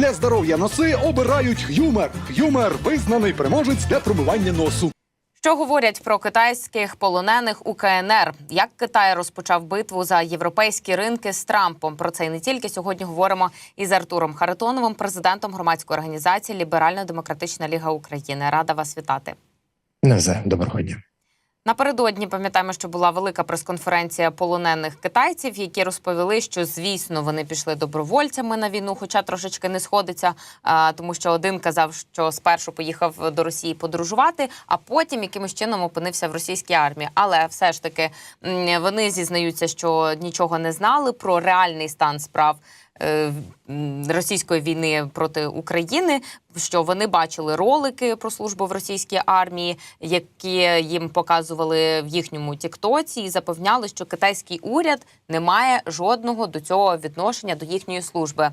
Для здоров'я носи обирають Х'юмер. Х'юмер визнаний переможець для промивання носу. Що говорять про китайських полонених у КНР? Як Китай розпочав битву за європейські ринки з Трампом? Про це і не тільки сьогодні говоримо із Артуром Харитоновим, президентом громадської організації Ліберально-Демократична Ліга України. Рада вас вітати. Навзаєм, доброго дня. Напередодні пам'ятаємо, що була велика прес-конференція полонених китайців, які розповіли, що звісно вони пішли добровольцями на війну, хоча трошечки не сходиться, тому що один казав, що спершу поїхав до Росії подорожувати, а потім якимось чином опинився в російській армії. Але все ж таки вони зізнаються, що нічого не знали про реальний стан справ. Російської війни проти України, що вони бачили ролики про службу в російській армії, які їм показували в їхньому Тіктоці, і запевняли, що китайський уряд не має жодного до цього відношення до їхньої служби.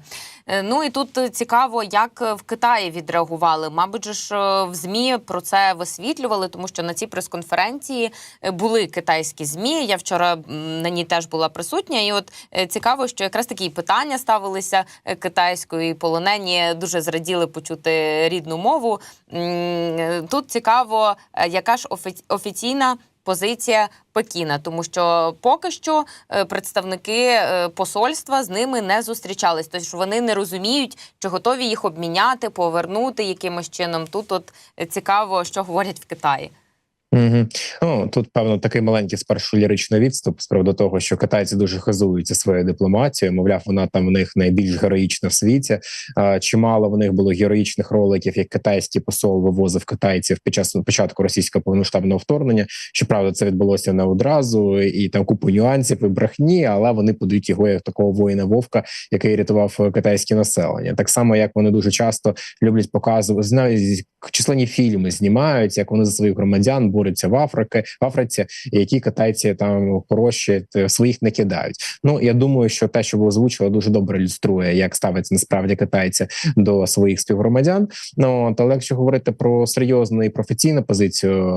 Е, Ну і тут цікаво, як в Китаї відреагували. Мабуть, ж е, в змі про це висвітлювали, тому що на цій прес-конференції е, були китайські змі. Я вчора на ній теж була присутня, і от цікаво, що якраз такі питання ставилися китайською, і полонені дуже зраділи почути рідну мову. Е, Тут цікаво, е, яка ж офі- офіційна. Позиція Пекіна, тому що поки що е, представники е, посольства з ними не зустрічались. Тобто вони не розуміють, чи готові їх обміняти, повернути якимось чином. Тут от е, цікаво, що говорять в Китаї. Угу. Ну тут певно такий маленький спершу ліричний відступ з того, що китайці дуже хизуються своєю дипломатією. Мовляв, вона там в них найбільш героїчна в світі. Чимало в них було героїчних роликів, як китайський посол вивозив китайців під час початку російського повноштабного вторгнення. Щоправда, це відбулося не одразу, і там купу нюансів і брехні, але вони подають його як такого воїна вовка, який рятував китайське населення. Так само, як вони дуже часто люблять показувати знають численні фільми, знімають, як вони за своїх громадян борються в Африки в Африці, які китайці там хороші е, своїх не кидають. Ну я думаю, що те, що ви озвучили, дуже добре ілюструє, як ставиться насправді китайці до своїх співгромадян. Ну але якщо говорити про серйозну і професійну позицію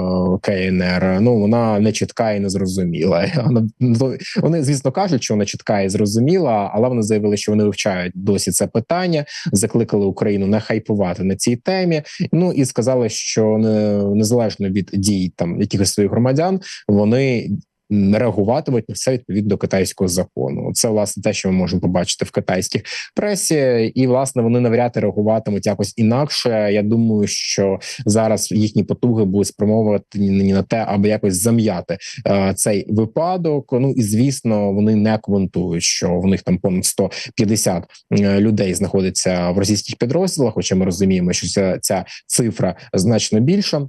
е, КНР, ну вона не чітка і не зрозуміла. Ну, вони, звісно, кажуть, що вона чітка і зрозуміла, але вони заявили, що вони вивчають досі це питання, закликали Україну не хайпувати на цій темі. Ну і сказали, що не, незалежно від дій там якихось своїх громадян, вони реагуватимуть на все відповідно до китайського закону. Це власне те, що ми можемо побачити в китайських пресі, і власне вони навряд реагуватимуть якось інакше. Я думаю, що зараз їхні потуги будуть спрямовувати не на те, аби якось зам'яти е, цей випадок. Ну і звісно, вони не коментують, що в них там понад 150 е, людей знаходиться в російських підрозділах. Хоча ми розуміємо, що ця, ця цифра значно більша.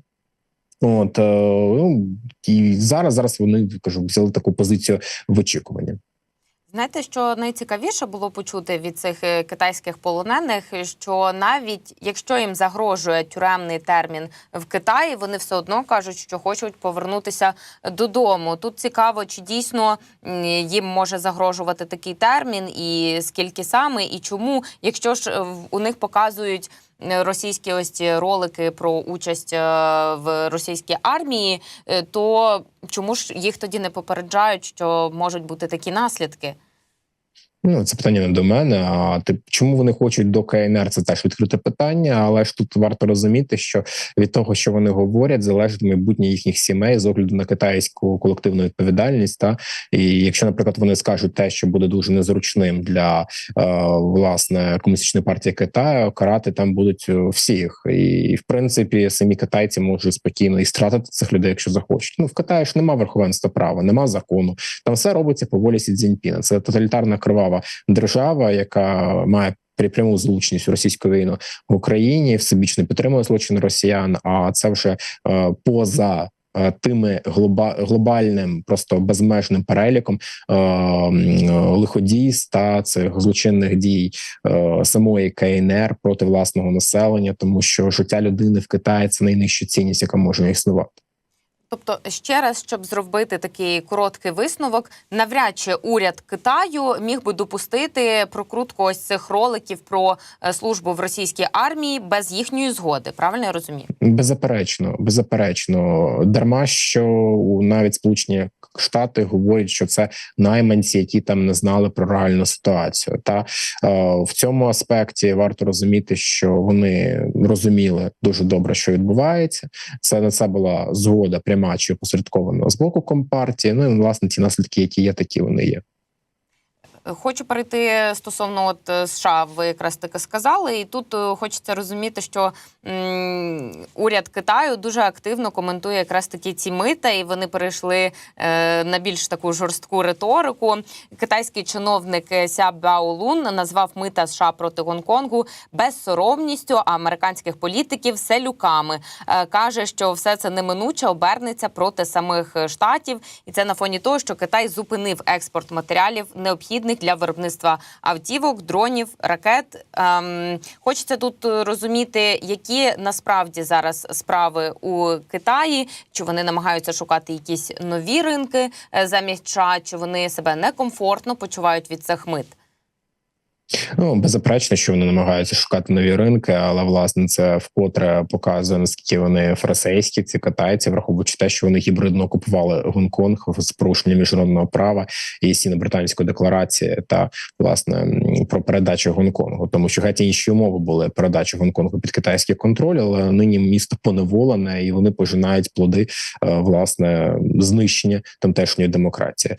От е, ну і зараз зараз вони кажу, взяли таку позицію в очікуванні. Знаєте, що найцікавіше було почути від цих е, китайських полонених, що навіть якщо їм загрожує тюремний термін в Китаї, вони все одно кажуть, що хочуть повернутися додому. Тут цікаво, чи дійсно їм може загрожувати такий термін, і скільки саме, і чому, якщо ж е, у них показують. Російські ось ці ролики про участь е, в російській армії, е, то чому ж їх тоді не попереджають, що можуть бути такі наслідки? Ну, це питання не до мене. А ти чому вони хочуть до КНР? Це теж відкрите питання, але ж тут варто розуміти, що від того, що вони говорять, залежить майбутнє їхніх сімей з огляду на китайську колективну відповідальність. Та і якщо, наприклад, вони скажуть те, що буде дуже незручним для е, власне комуністичної партії Китаю, карати там будуть е, всіх, і в принципі самі китайці можуть спокійно і стратити цих людей, якщо захочуть. Ну в Китаї ж нема верховенства права, нема закону. Там все робиться по волі Сі Цзіньпіна. Це тоталітарна кривава держава, яка має пряму залученість у російську війну в Україні, всебічно підтримує злочин росіян. А це вже е, поза. е, Тими глоба глобальним, просто безмежним переліком е, м, лиходійств та цих злочинних дій е, самої КНР проти власного населення, тому що життя людини в Китаї це найнижча цінність, яка може існувати. Тобто, ще раз, щоб зробити такий короткий висновок, навряд чи уряд Китаю міг би допустити прокрутку ось цих роликів про е, службу в російській армії без їхньої згоди. Правильно я розумію? Беззаперечно, беззаперечно, дарма що навіть Сполучені Штати говорять, що це найманці, які там не знали про реальну ситуацію. Та е, в цьому аспекті варто розуміти, що вони розуміли дуже добре, що відбувається. Це на це була згода пряма чи опосередковано з боку компартії. Ну і власне ті наслідки, які є, такі вони є. Хочу перейти стосовно от е, США. Ви якраз таки сказали, і тут е, хочеться розуміти, що м, уряд Китаю дуже активно коментує якраз такі ці мита, і вони перейшли е, на більш таку жорстку риторику. Китайський чиновник Ся Баолун назвав мита США проти Гонконгу безсоромністю, а американських політиків селюками. Е, каже, що все це неминуче обернеться проти самих е, штатів, і це на фоні того, що Китай зупинив експорт матеріалів необхідних для виробництва автівок, дронів, ракет. Ем, хочеться тут е, розуміти, які насправді зараз справи у Китаї, чи вони намагаються шукати якісь нові ринки е, замість США, чи вони себе некомфортно почувають від цих мит. Ну беззаперечно, що вони намагаються шукати нові ринки, але власне це вкотре показує наскільки вони фарисейські, ці китайці, враховуючи те, що вони гібридно окупували Гонконг з порушенням міжнародного права і сіно-британської декларації та власне про передачу Гонконгу, тому що геть інші умови були передачі Гонконгу під китайський контроль, але нині місто поневолене і вони пожинають плоди е, власне знищення тамтешньої демократії.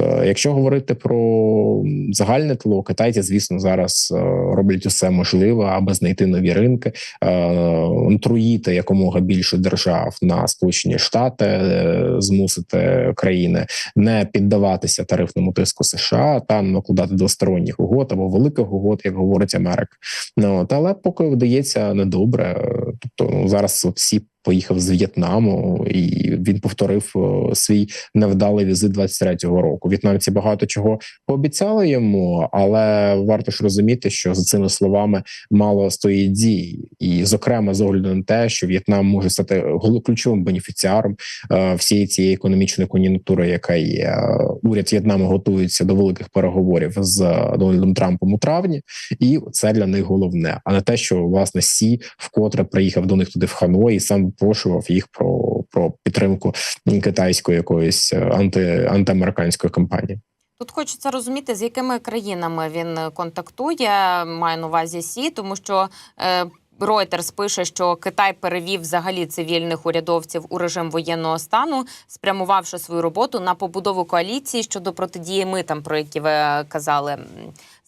Е, якщо говорити про загальне тло, китайці, звісно, зараз е, роблять усе можливе, аби знайти нові ринки, е, труїти якомога більше держав на Сполучені Штати, е, змусити країни не піддаватися тарифному тиску США та накладати двосторонніх угод або великих угод, як говорить Америка. Ну але поки вдається недобре. Тобто ну, зараз всі поїхав з В'єтнаму, і він повторив е, свій невдалий візит 23-го року. В'єтнамці багато чого пообіцяли йому, але варто ж розуміти, що за цими словами мало стоїть дій, і зокрема з огляду на те, що В'єтнам може стати ключовим бенефіціаром е, всієї цієї економічної кон'юнктури, яка є. Е, Уряд В'єтнаму готується до великих переговорів з Дональдом Трампом у травні, і це для них головне, а не те, що власне Сі вкотре приїхав до них туди в Ханой і сам прошував їх про, про підтримку китайської якоїсь е, анти антиамериканської кампанії. Тут хочеться розуміти, з якими країнами він контактує, маю на увазі Сі, тому що е, Reuters пише, що Китай перевів взагалі цивільних урядовців у режим воєнного стану, спрямувавши свою роботу на побудову коаліції щодо протидії митам, про які ви казали.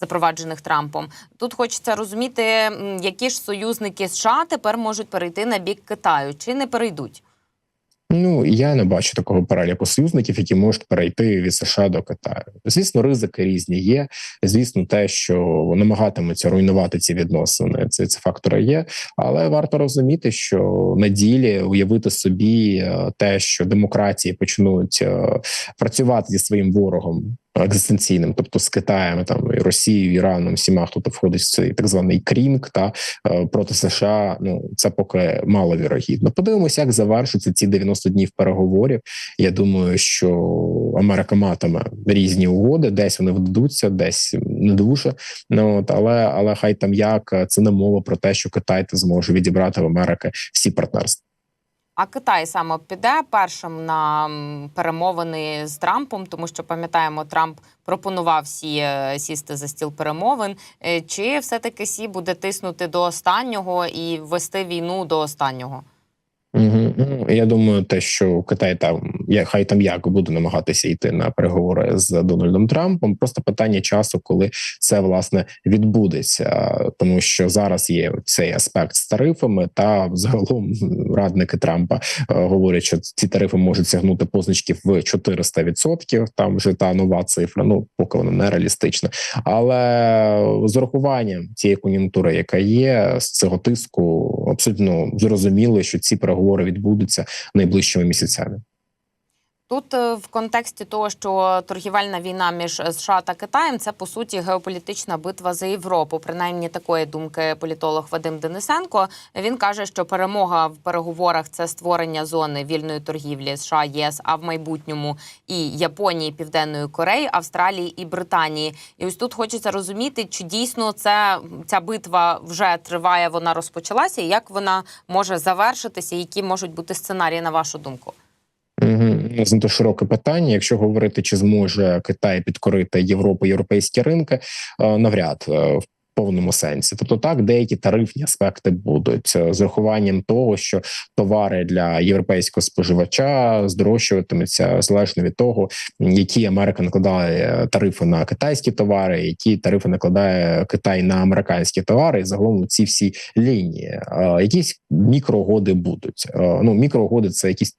Запроваджених Трампом тут хочеться розуміти, які ж союзники США тепер можуть перейти на бік Китаю, чи не перейдуть. Ну я не бачу такого переліку союзників, які можуть перейти від США до Китаю. Звісно, ризики різні є. Звісно, те, що намагатимуться руйнувати ці відносини, це, ці фактори є. Але варто розуміти, що на ділі уявити собі е, те, що демократії почнуть е, працювати зі своїм ворогом. Екзистенційним, тобто з Китаєм, там і Росією, Іраном, всіма, хто там входить в цей так званий крінг, та е, проти США. Ну це поки маловірогідно. Подивимося, як завершаться ці 90 днів переговорів. Я думаю, що Америка матиме різні угоди, десь вони вдадуться, десь не дуже. Ну от але але хай там як це не мова про те, що Китай та зможе відібрати в Америки всі партнерства. А Китай саме піде першим на перемовини з Трампом, тому що пам'ятаємо, Трамп пропонував сі е, сісти за стіл перемовин. Е, Чи все таки сі буде тиснути до останнього і вести війну до останнього? Угу. Ну, я думаю, те, що Китай там я хай там як буде намагатися йти на переговори з Дональдом Трампом. Просто питання часу, коли це власне відбудеться, тому що зараз є цей аспект з тарифами, та загалом радники Трампа е, говорять, що ці тарифи можуть сягнути позначки в 400%, Там вже та нова цифра. Ну поки вона не реалістична, але з урахуванням цієї кон'юнктури, яка є з цього тиску, абсолютно зрозуміло, що ці переговори відбудуться найближчими місяцями. Тут е, в контексті того, що торгівельна війна між е, США та Китаєм це по суті геополітична битва за Європу. Принаймні такої думки політолог Вадим Денисенко. Він каже, що перемога в переговорах це створення зони вільної торгівлі США, ЄС, а в майбутньому і Японії, Південної Кореї, Австралії і Британії. І ось тут хочеться розуміти, чи дійсно це ця битва вже триває, вона розпочалася, і як вона може завершитися, які можуть бути сценарії на вашу думку. Угу. Занадто широке питання. Якщо говорити, чи зможе Китай підкорити Європу, європейські ринки, е, навряд е, в повному сенсі. Тобто, так деякі тарифні аспекти будуть е, з урахуванням того, що товари для європейського споживача здорожчуватимуться залежно від того, які Америка накладає тарифи на китайські товари, які тарифи накладає Китай на американські товари. І загалом ці всі лінії, якісь мікроугоди будуть. Ну мікроугоди це якісь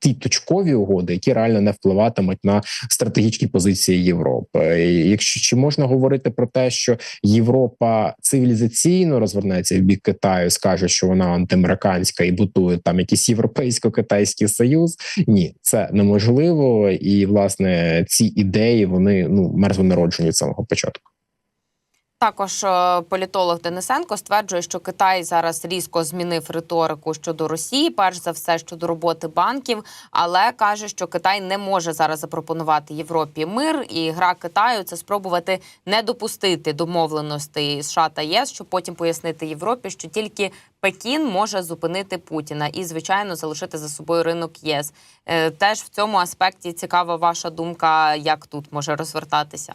ті точкові угоди, які реально не впливатимуть на стратегічні позиції Європи. І Якщо чи можна говорити про те, що Європа цивілізаційно розвернеться в бік Китаю, скаже, що вона антиамериканська і будує там якийсь європейсько-китайський союз? Ні, це неможливо, і власне ці ідеї вони ну мерзво народжені з самого початку. Також е, політолог Денисенко стверджує, що Китай зараз різко змінив риторику щодо Росії, перш за все щодо роботи банків, але каже, що Китай не може зараз запропонувати Європі мир, і гра Китаю це спробувати не допустити домовленостей США та ЄС, щоб потім пояснити Європі, що тільки Пекін може зупинити Путіна і, звичайно, залишити за собою ринок ЄС. Е, Теж в цьому аспекті цікава ваша думка, як тут може розвертатися.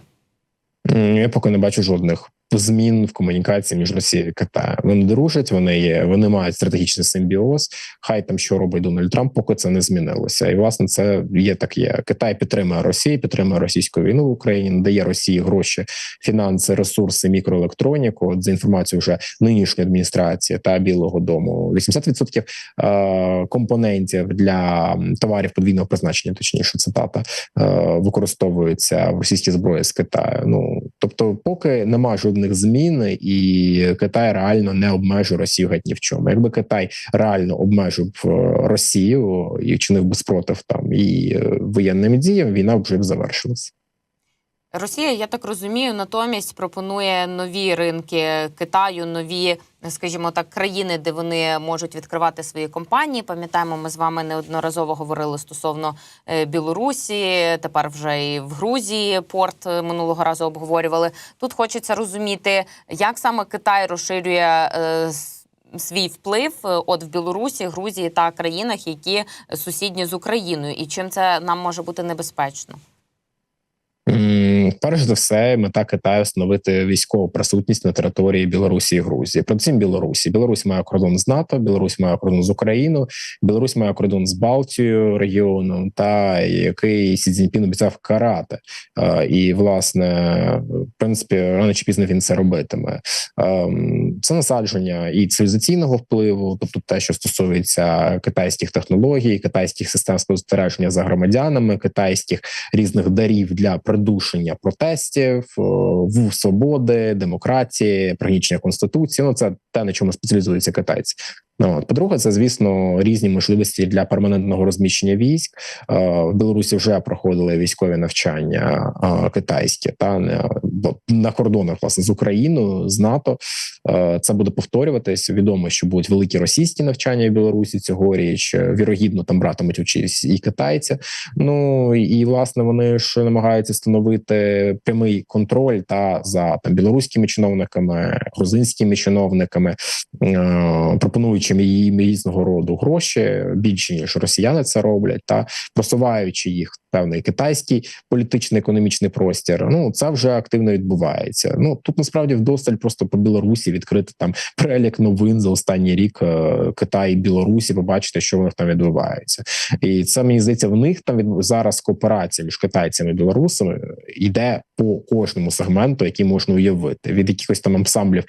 Я поки не бачу жодних змін в комунікації між Росією і Китаєм. Вони дружать, вони є, вони мають стратегічний симбіоз. Хай там що робить Дональд Трамп, поки це не змінилося. І власне це є так. Є Китай підтримує Росію, підтримує російську війну в Україні, надає Росії гроші, фінанси, ресурси, мікроелектроніку. От за інформацією вже нинішньої адміністрації та Білого Дому 80% е, компонентів для товарів подвійного призначення, точніше, цитата, е, використовуються в російській зброї з Китаю. Ну тобто, поки нема жодних змін, і Китай реально не обмежує Росію геть ні в чому. Якби Китай реально обмежив е, Росію і чинив би спротив там і е, воєнним діям, війна вже б завершилася. Росія, я так розумію, натомість пропонує нові ринки Китаю, нові, скажімо так, країни, де вони можуть відкривати свої компанії. Пам'ятаємо, ми з вами неодноразово говорили стосовно е, Білорусі. Тепер вже і в Грузії порт е, минулого разу обговорювали. Тут хочеться розуміти, як саме Китай розширює. е, Свій вплив от в Білорусі, Грузії та країнах, які сусідні з Україною, і чим це нам може бути небезпечно? Перш за все, мета Китаю встановити військову присутність на території Білорусі і Грузії. Передусім Білорусі. Білорусь має кордон з НАТО, Білорусь має кордон з Україною, Білорусь має кордон з Балтією регіоном, та який Сі Цзіньпін обіцяв карати. Е, І власне, в принципі, рано чи пізно він це робитиме. Це насадження і цивілізаційного впливу, тобто те, що стосується китайських технологій, китайських систем спостереження за громадянами, китайських різних дарів для придушення протестів, е, в свободи, демократії, пригнічення конституції. Ну це те, на чому спеціалізуються китайці. Ну, по-друге, це звісно різні можливості для перманентного розміщення військ. Е, В Білорусі вже проходили військові навчання е, китайські та не- на кордонах власне з Україною з НАТО. Е, Це буде повторюватись. Відомо, що будуть великі російські навчання в Білорусі цьогоріч. Е, Вірогідно, там братимуть участь і китайці. Ну і власне вони ж намагаються встановити прямий контроль та за там білоруськими чиновниками, грузинськими чиновниками, е, пропонуючи її різного роду гроші більше ніж росіяни це роблять, та просуваючи їх певний китайський політичний економічний простір. Ну це вже активно відбувається. Ну тут насправді вдосталь просто по Білорусі відкрити там перелік новин за останній рік е, Китай і Білорусі. Побачити, що в них там відбувається, і це мені здається, в них там від зараз кооперація між китайцями і білорусами йде по кожному сегменту, який можна уявити, від якихось там ансамблів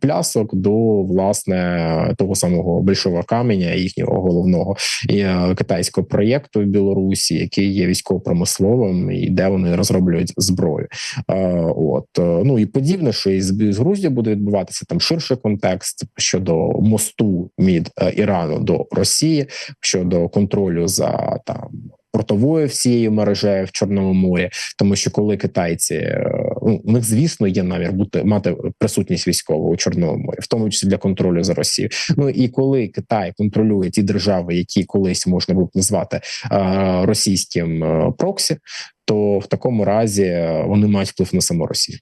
плясок до власне того самого большого каменя, їхнього головного і е, китайського проєкту в Білорусі, який є військово-промисловим, і де вони розроблюють зброю. Е, От е, ну і подібне, що і з Грузією буде відбуватися там ширший контекст щодо мосту від е, Ірану до Росії, щодо контролю за там портовою всією мережею в Чорному морі, тому що коли китайці е, ну, у них, звісно, є намір бути мати присутність військову у Чорному морі, в тому числі для контролю за Росією. Ну і коли Китай контролює ті держави, які колись можна було б назвати е, російським е, проксі, то в такому разі вони мають вплив на саму Росію.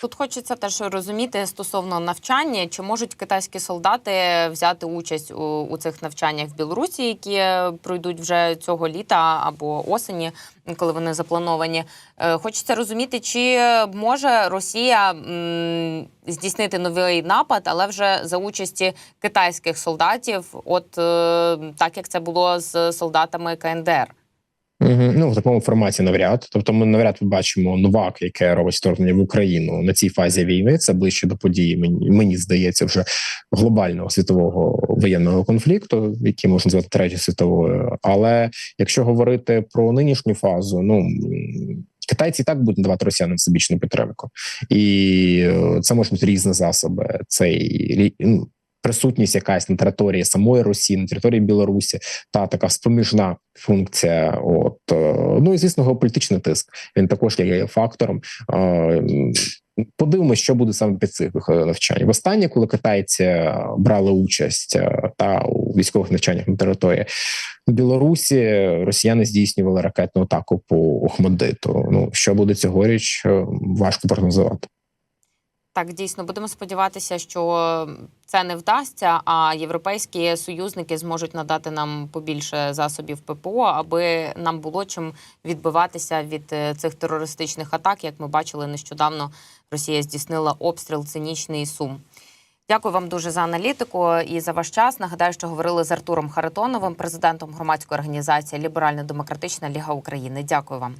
Тут хочеться теж розуміти стосовно навчання, чи можуть китайські солдати взяти участь у, у цих навчаннях в Білорусі, які пройдуть вже цього літа або осені, коли вони заплановані. Е, Хочеться розуміти, чи може Росія м, здійснити новий напад, але вже за участі китайських солдатів, от е, так як це було з солдатами КНДР. Ну в такому форматі навряд. Тобто, ми навряд побачимо новак, яке робить вторгнення в Україну на цій фазі війни. Це ближче до події. Мені мені здається, вже глобального світового воєнного конфлікту, який можна назвати третьою світовою. Але якщо говорити про нинішню фазу, ну Китайці і так будуть надавати росіянам всебічну підтримку, і е, це можуть різні засоби. Це і ну, присутність якась на території самої Росії, на території Білорусі, та така споміжна функція. От е, ну і звісно, геополітичний тиск. Він також є фактором. Е, Подивимося, що буде саме під цих виходах навчань. Востаннє, коли китайці е, брали участь е, та у військових навчаннях на території Білорусі, росіяни здійснювали ракетну атаку по Охмадиту. Ну що буде цьогоріч, е, важко прогнозувати. Так, дійсно, будемо сподіватися, що це не вдасться, а європейські союзники зможуть надати нам побільше засобів ППО, аби нам було чим відбиватися від е, цих терористичних атак. Як ми бачили нещодавно, Росія здійснила обстріл цинічний Сум. Дякую вам дуже за аналітику і за ваш час. Нагадаю, що говорили з Артуром Харитоновим, президентом громадської організації Ліберально-демократична Ліга України. Дякую вам.